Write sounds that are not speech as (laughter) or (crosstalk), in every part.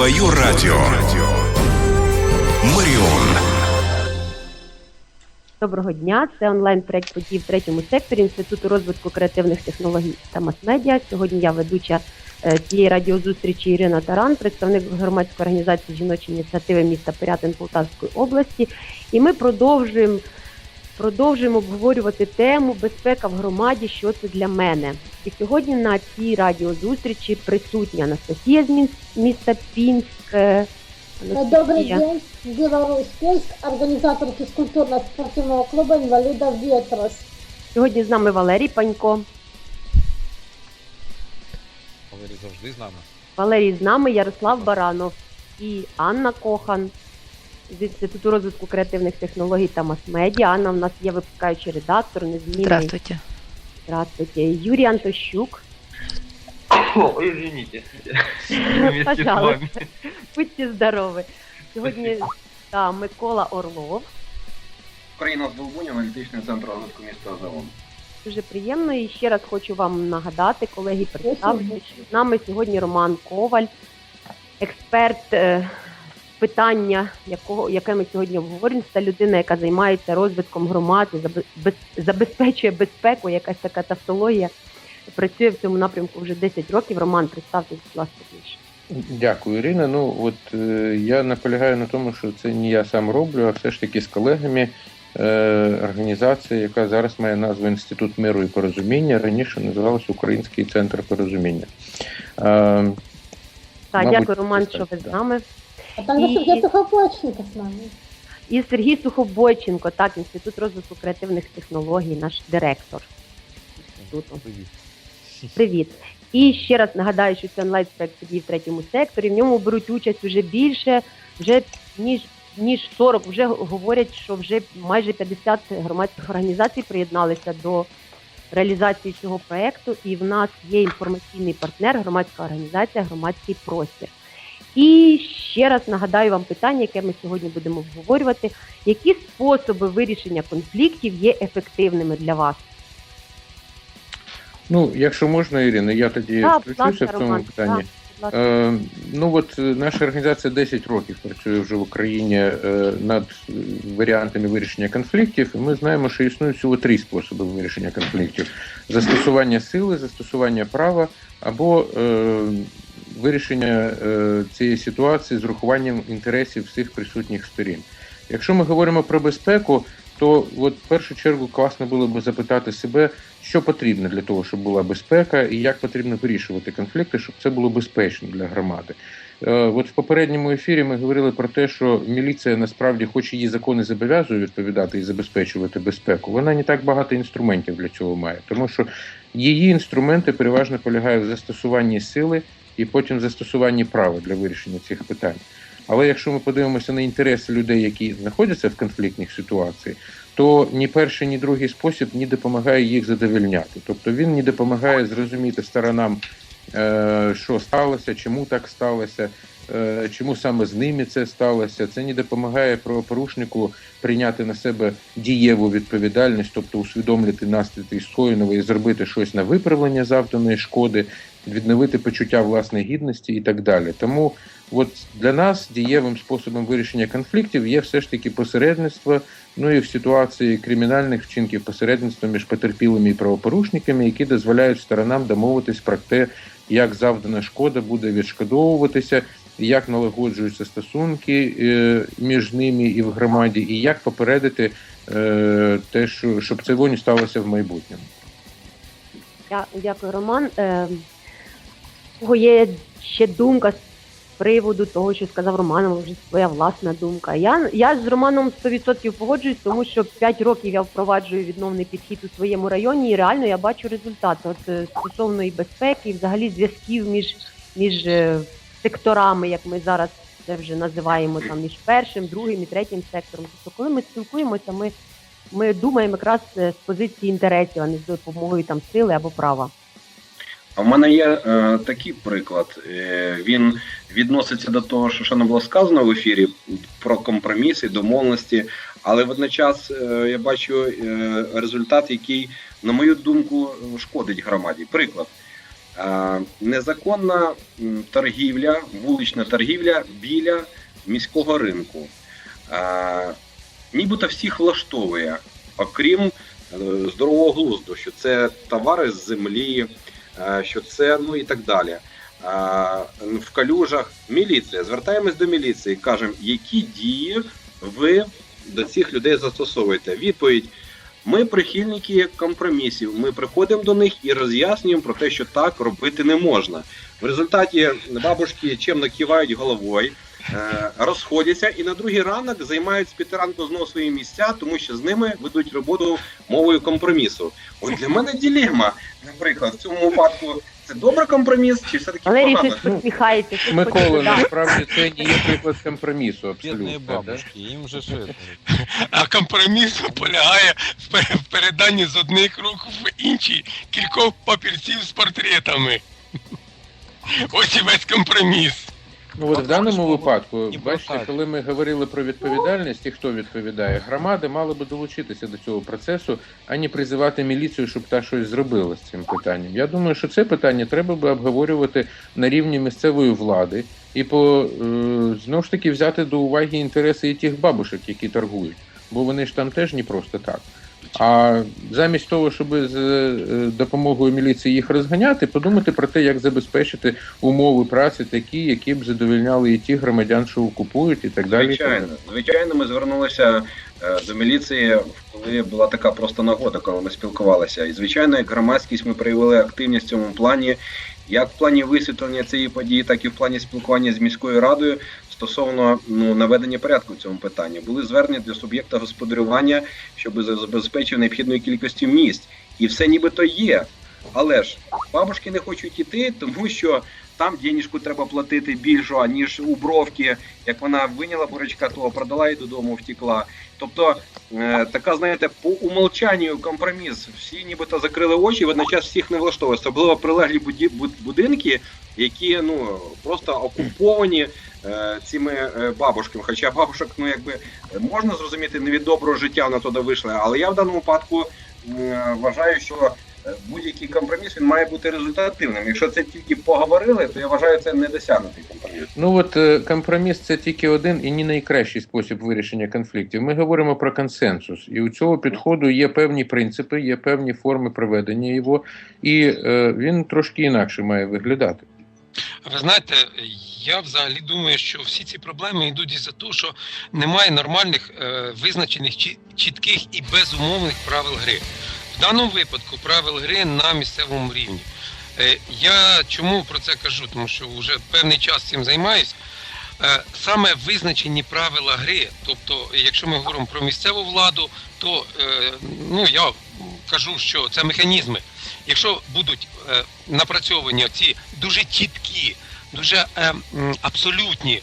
Твое радио. Марион. Доброго дня. Це онлайн проект подій в третьому секторі Інституту розвитку креативних технологій та мас-медіа. Сьогодні я ведуча е, цієї радіозустрічі Ірина Таран, представник громадської організації жіночі ініціативи міста Пирятин Полтавської області. І ми продовжуємо продовжуємо обговорювати тему безпека в громаді. Що це для мене? І сьогодні на цій радіозустрічі присутня Анастасія з міста Пінськ. е, Анастасія. день, Беларусь Пельск, организатор физкультурно-спортивного клуба инвалидов «Ветрос». Сьогодні з нами Валерій Панько. Валерій завжди з нами. Валерій з нами, Ярослав Баранов і Анна Кохан з Інституту розвитку креативних технологій та мас-медіа. Анна в нас є випускаючий редактор, незмінний. Здравствуйте. Здравствуйте. Юрій Антощук. О, извините. (laughs) Пожалуйста. Будьте здорові. Сьогодні та, Микола Орлов. Україна з Долбунів, аналітичний центр розвитку міста Азовом. Дуже приємно. І ще раз хочу вам нагадати, колеги, представити, що з нами сьогодні Роман Коваль, експерт е, питання, якого, яке ми сьогодні обговорюємо, це людина, яка займається розвитком громад, і забе- без- забезпечує безпеку, якась така тавтологія. Працює в цьому напрямку вже 10 років. Роман, представте, будь ласка, більше. Дякую, Ірина. Ну от е, я наполягаю на тому, що це не я сам роблю, а все ж таки з колегами е, організація, яка зараз має назву Інститут миру і порозуміння, раніше називалась Український центр порозуміння. Е, Так, Мабуть, дякую, Роман, що ви з нами. А также И- Сергей Сухопоченко с нами. І Сергій Сухобойченко, так, Інститут розвитку креативних технологій, наш директор інституту. Привіт. Привіт. І ще раз нагадаю, що це онлайн проект подій в третьому секторі. В ньому беруть участь вже більше, вже ніж ніж 40. Вже говорять, що вже майже 50 громадських організацій приєдналися до реалізації цього проекту. І в нас є інформаційний партнер, громадська організація, громадський простір. І ще раз нагадаю вам питання, яке ми сьогодні будемо обговорювати. Які способи вирішення конфліктів є ефективними для вас? ну, якщо можна, Ірина, я тоді будь включуся в цьому питанні. ласка. Е, ну от е, наша організація 10 років працює вже в Україні е, над варіантами вирішення конфліктів. І ми знаємо, що існують всього три способи вирішення конфліктів: застосування сили, застосування права або е, вирішення е, цієї ситуації з урахуванням інтересів всіх присутніх сторін. Якщо ми говоримо про безпеку, то от в першу чергу класно було б запитати себе, що потрібно для того, щоб була безпека, і як потрібно вирішувати конфлікти, щоб це було безпечно для громади. Е, От в попередньому ефірі ми говорили про те, що міліція насправді, хоч її закони зобов'язує відповідати і забезпечувати безпеку, вона не так багато інструментів для цього має, тому що її інструменти переважно полягають в застосуванні сили і потім застосування права для вирішення цих питань. Але якщо ми подивимося на інтереси людей, які знаходяться в конфліктних ситуаціях, то ні перший, ні другий спосіб не допомагає їх задовільняти. Тобто він не допомагає зрозуміти сторонам, е, що сталося, чому так сталося, чому саме з ними це сталося. Це не допомагає правопорушнику прийняти на себе дієву відповідальність, тобто усвідомлювати наслідки скоєного і зробити щось на виправлення завданої шкоди, відновити почуття власної гідності і так далі. Тому от для нас дієвим способом вирішення конфліктів є все ж таки посередництво. Ну і в ситуації кримінальних вчинків посередництва між потерпілими і правопорушниками, які дозволяють сторонам домовитись про те, як завдана шкода буде відшкодовуватися, як налагоджуються стосунки е, між ними і в громаді, і як попередити е, те, що щоб цього не сталося в майбутньому. Я, дякую, Роман. Е, є ще думка з приводу того, що сказав Роман, вже своя власна думка. Я, я з Романом 100% погоджуюсь, тому що 5 років я впроваджую відновний підхід у своєму районі, і реально я бачу результати. От е, стосовно і безпеки, і взагалі зв'язків між, між секторами, як ми зараз це вже називаємо там між першим, другим і третім сектором. Тобто, коли ми спілкуємося, ми, ми думаємо якраз е, з позиції інтересів, а не з допомогою там сили або права. В мене є е, такий приклад. Е, він відноситься до того, що не було сказано в ефірі про компроміси, домовленості, але водночас е, я бачу е, результат, який, на мою думку, шкодить громаді. Приклад. Незаконна торгівля, вулична торгівля біля міського ринку. Нібито всіх влаштовує, окрім е, здорового глузду, що це товари з землі, е, що це ну і так далі. В калюжах міліція. Звертаємось до міліції, кажемо, які дії ви до цих людей застосовуєте. Відповідь: ми прихильники компромісів. Ми приходимо до них і роз'яснюємо про те, що так робити не можна. В результаті бабушки чемно кивають головою. Е, Розходяться і на другий ранок займають з п'яти ранку знову свої місця, тому що з ними ведуть роботу мовою компромісу. От для мене ділема, наприклад, в цьому випадку це добрий компроміс, чи все таки Валерій погано? щось посміхається. Микола, насправді це не є приклад компромісу, абсолютно. Да? бабушки, им же что? А компроміс полягає в в переданні з одних рук в інші кількох папірців з портретами. (laughs) Ось і весь компроміс. Ну от в даному випадку, бачите, коли ми говорили про відповідальність і хто відповідає, громади мали би долучитися до цього процесу, а не призивати міліцію, щоб та щось зробила з цим питанням. Я думаю, що це питання треба би обговорювати на рівні місцевої влади і по е, знову ж таки взяти до уваги інтереси і тих бабушек, які торгують, бо вони ж там теж не просто так. А замість того, щоб з е, допомогою міліції їх розганяти, подумати про те, як забезпечити умови праці такі, які б задовільняли і ті громадян, що купують, і так далі. Звичайно, звичайно, ми звернулися е, до міліції, коли була така просто нагода, коли ми спілкувалися. І звичайно, як громадськість ми проявили активність в цьому плані, як в плані висвітлення цієї події, так і в плані спілкування з міською радою стосовно ну наведення порядку в цьому питанні. Були звернення для суб'єкта господарювання, щоб забезпечив необхідної кількості місць, і все нібито є. Але ж бабушки не хочуть іти, тому що там денежку треба платити більшу, ніж у бровки. Як вона виняла бурячка, то продала і додому втекла. Тобто е, така, знаєте, по умолчанню компроміс. Всі нібито закрили очі, водночас всіх не влаштовує. Особливо прилеглі буді- буд- будинки, які ну просто окуповані е, цими е, бабушками. Хоча бабушок, ну якби можна зрозуміти, не від доброго життя вона туди вийшла. Але я в даному випадку м, вважаю, що е, будь-який компроміс він має бути результативним. Якщо це тільки поговорили, то я вважаю це не досягнутий компроміс. Ну от е, компроміс це тільки один і не найкращий спосіб вирішення конфліктів. Ми говоримо про консенсус, і у цього підходу є певні принципи, є певні форми проведення його, і е, він трошки інакше має виглядати. Ви знаєте, я взагалі думаю, що всі ці проблеми йдуть із-за того, що немає нормальних е, визначених чі- чітких і безумовних правил гри. Даному випадку правил гри на місцевому рівні. Е, я чому про це кажу? Тому що вже певний час цим займаюсь. Е, саме визначені правила гри, тобто, якщо ми говоримо про місцеву владу, то е, ну я кажу, що це механізми. Якщо будуть напрацьовані ці дуже чіткі, дуже абсолютні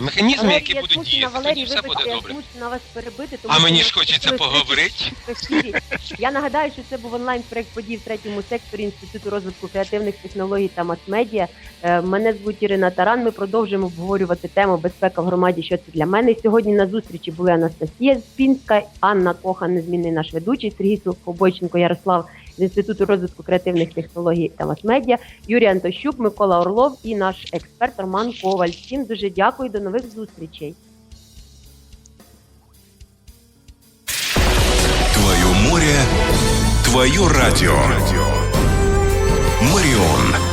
механізми, які будуть змушена, діяти, Валерій, тоді все вибачте, буде я добре. змушена вас перебити, тому А що мені ми ж хочеться поговорити. в ефірі. Я нагадаю, що це був онлайн-проект подій в третьому секторі Інституту розвитку креативних технологій та мас-медіа. Е, Мене звуть Ірина Таран. Ми продовжуємо обговорювати тему безпека в громаді. Що це для мене? Сьогодні на зустрічі були Анастасія Спінська, Анна Кохан, незмінний наш ведучий, Сергій Побойченко, Ярослав з Інституту розвитку креативних технологій та мас-медіа, Юрій Антощук, Микола Орлов і наш експерт Роман Коваль. Всім дуже дякую. До нових зустрічей. Твое море, твое радио. Марион.